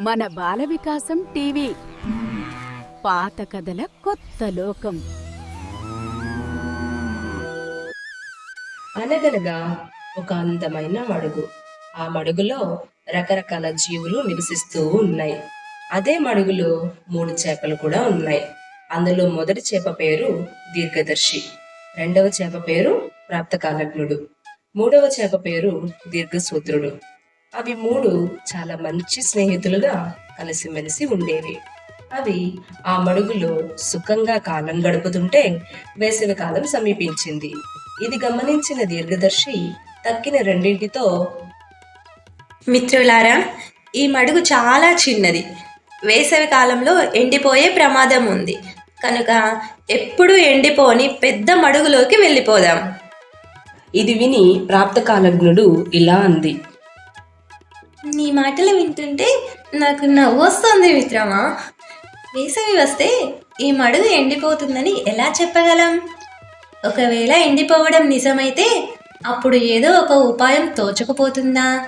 మన బాల వికాసం టీవీ. పాత కథల కొత్త లోకం. అనగనగా ఒక అందమైన మడుగు. ఆ మడుగులో రకరకాల జీవులు నివసిస్తూ ఉన్నాయి. అదే మడుగులో మూడు చేపలు కూడా ఉన్నాయి. అందులో మొదటి చేప పేరు దీర్ఘదర్శి. రెండవ చేప పేరు ప్రాప్తకాలజ్ఞుడు. మూడవ చేప పేరు దీర్ఘసూత్రుడు. అవి మూడు చాలా మంచి స్నేహితులుగా కలిసిమెలిసి ఉండేవి. అవి ఆ మడుగులో సుఖంగా కాలం గడుపుతుంటే వేసవి కాలం సమీపించింది. ఇది గమనించిన దీర్ఘదర్శి తక్కిన రెండింటితో మిత్రులారా ఈ మడుగు చాలా చిన్నది. వేసవి కాలంలో ఎండిపోయే ప్రమాదం ఉంది. కనుక ఎప్పుడూ ఎండిపోని పెద్ద మడుగులోకి వెళ్ళిపోదాం. ఇది విని ప్రాప్తకాలజ్ఞుడు ఇలా అంది. నీ మాటలు వింటుంటే నాకు నవ్వు వస్తుంది మిత్రమా? వేసవి వస్తే ఈ మడుగు ఎండిపోతుందని ఎలా చెప్పగలం? ఒకవేళ ఎండిపోవడం నిజమైతే అప్పుడు ఏదో ఒక ఉపాయం తోచకపోతుందా?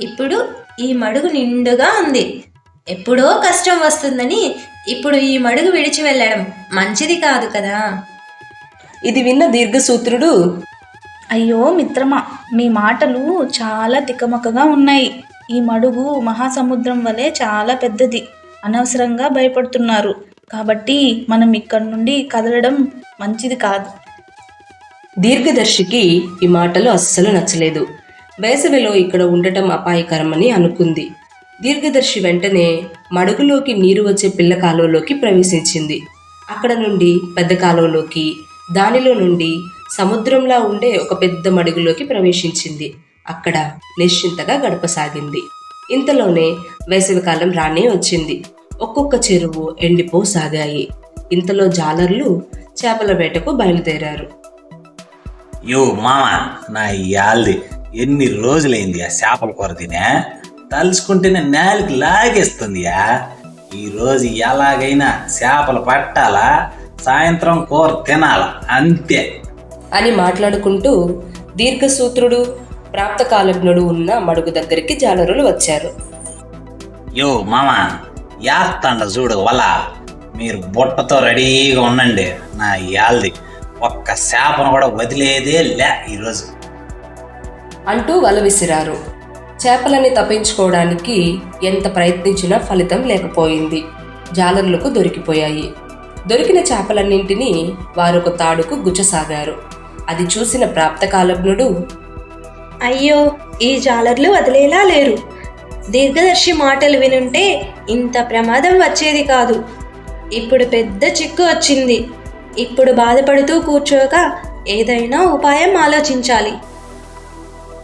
ఇప్పుడు ఈ మడుగు నిండుగా ఉంది. ఎప్పుడో కష్టం వస్తుందని ఇప్పుడు ఈ మడుగు విడిచి వెళ్ళడం మంచిది కాదు కదా? ఇది విన్న దీర్ఘసూత్రుడు అయ్యో మిత్రమా మీ మాటలు చాలా తికమకగా ఉన్నాయి. ఈ మడుగు మహాసముద్రం వలె చాలా పెద్దది. అనవసరంగా భయపడుతున్నారు. కాబట్టి మనం ఇక్కడి నుండి కదలడం మంచిది కాదు. దీర్ఘదర్శికి ఈ మాటలు అస్సలు నచ్చలేదు. వేసవిలో ఇక్కడ ఉండటం అపాయకరమని అనుకుంది. దీర్ఘదర్శి వెంటనే మడుగులోకి నీరు వచ్చే పిల్ల కాలువలోకి ప్రవేశించింది. అక్కడ నుండి పెద్ద కాలువలోకి దానిలో నుండి సముద్రంలా ఉండే ఒక పెద్ద మడుగులోకి ప్రవేశించింది. అక్కడ నిశ్చింతగా గడపసాగింది. ఇంతలోనే వేసవికాలం రానే వచ్చింది. ఒక్కొక్క చెరువు ఎండిపోసాగాయి. ఇంతలో జాలర్లు చేపల వేటకు బయలుదేరారు. యో మామ నా యాల్ది ఎన్ని రోజులైంది ఆ చేపల కూర తినే? తలుచుకుంటేనే నేలకి లాగేస్తుంది ఈ రోజు ఎలాగైనా చేపలు పట్టాలా? సాయంత్రం కూర తినాలా? అంతే. అని మాట్లాడుకుంటూ దీర్ఘసూత్రుడు ప్రాప్తకాలజ్ఞుడు ఉన్న మడుగు దగ్గరికి జాలరులు వచ్చారు. యో మామ యాత్తండ చూడు వల మీరు బుట్టతో రెడీగా ఉండండి నా యాల్ది. ఒక్క చేపను కూడా వదిలేదే లే ఈరోజు. అంటూ వల విసిరారు. చేపలని తప్పించుకోవడానికి ఎంత ప్రయత్నించినా ఫలితం లేకపోయింది. జాలరులకు దొరికిపోయాయి. దొరికిన చేపలన్నింటినీ వారొక తాడుకు గుచ్చసాగారు. అది చూసిన ప్రాప్తకాలజ్ఞుడు అయ్యో ఈ జాలర్లు వదిలేలా లేరు. దీర్ఘదర్శి మాటలు వినుంటే ఇంత ప్రమాదం వచ్చేది కాదు. ఇప్పుడు పెద్ద చిక్కు వచ్చింది. ఇప్పుడు బాధపడుతూ కూర్చోక ఏదైనా ఉపాయం ఆలోచించాలి.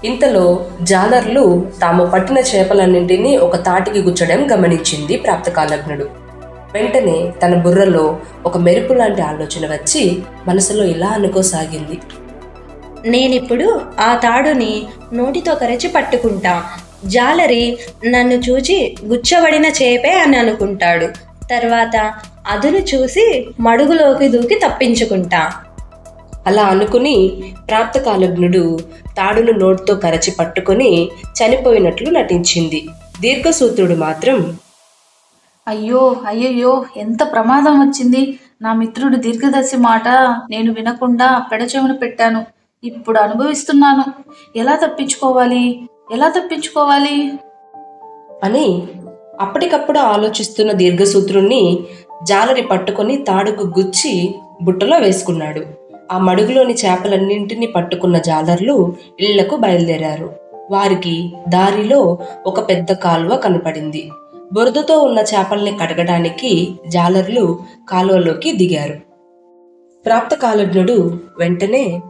ఇంతలో జాలర్లు తాము పట్టిన చేపలన్నింటినీ ఒక తాటికి గుచ్చడం గమనించింది ప్రాప్తకాలజ్ఞుడు. వెంటనే తన బుర్రలో ఒక మెరుపు లాంటి ఆలోచన వచ్చి మనసులో ఇలా అనుకోసాగింది. నేనిప్పుడు ఆ తాడుని నోటితో కరచి పట్టుకుంటా. జాలరి నన్ను చూచి గుచ్చబడిన చేపే అని అనుకుంటాడు. తర్వాత అదును చూసి మడుగులోకి దూకి తప్పించుకుంటా. అలా అనుకుని ప్రాప్తకాలజ్ఞుడు తాడును నోటితో కరచి పట్టుకొని చనిపోయినట్లు నటించింది. దీర్ఘసూత్రుడు మాత్రం అయ్యో అయ్యయ్యో ఎంత ప్రమాదం వచ్చింది. నా మిత్రుడు దీర్ఘదర్శి మాట నేను వినకుండా పెడచెవును పెట్టాను. ఇప్పుడు అనుభవిస్తున్నాను. ఎలా తప్పించుకోవాలి? ఎలా తప్పించుకోవాలి? అని అప్పటికప్పుడు ఆలోచిస్తున్న దీర్ఘసూత్రుణ్ణి జాలరి పట్టుకొని తాడుకు గుచ్చి బుట్టలో వేసుకున్నాడు. ఆ మడుగులోని చేపలన్నింటినీ పట్టుకున్న జాలర్లు ఇళ్ళకు బయలుదేరారు. వారికి దారిలో ఒక పెద్ద కాలువ కనపడింది. బురదతో ఉన్న చేపల్ని కడగడానికి జాలర్లు కాలువలోకి దిగారు. ప్రాప్తకాలజ్ఞుడు వెంటనే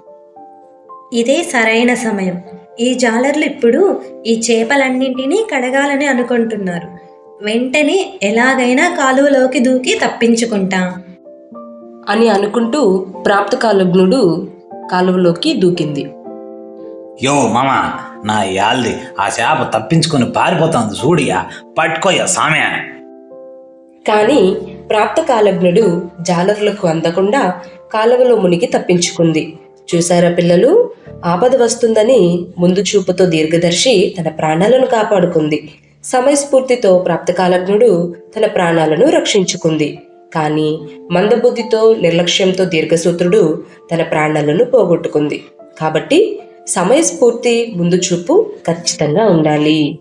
ఇదే సరైన సమయం. ఈ జాలర్లు ఇప్పుడు ఈ చేపలన్నింటినీ కడగాలని అనుకుంటున్నారు. వెంటనే ఎలాగైనా కాలువలోకి దూకి తప్పించుకుంటాం అని అనుకుంటూ ప్రాప్తకాలజ్ఞుడు కాలువలోకి దూకింది. యో మామ నా యాల్ది ఆ చేప తప్పించుకొని పారిపోతుంది చూడియా పట్టుకోయ సామె కానీ ప్రాప్తకాలజ్ఞుడు జాలరులకు అందకుండా కాలువలో మునిగి తప్పించుకుంది. చూసారా పిల్లలు? ఆపద వస్తుందని ముందు చూపుతో దీర్ఘదర్శి తన ప్రాణాలను కాపాడుకుంది. సమయస్ఫూర్తితో ప్రాప్తకాలజ్ఞుడు తన ప్రాణాలను రక్షించుకుంది. కానీ మందబుద్ధితో నిర్లక్ష్యంతో దీర్ఘసూత్రుడు తన ప్రాణాలను పోగొట్టుకుంది. కాబట్టి సమయస్ఫూర్తి ముందు చూపు ఖచ్చితంగా ఉండాలి.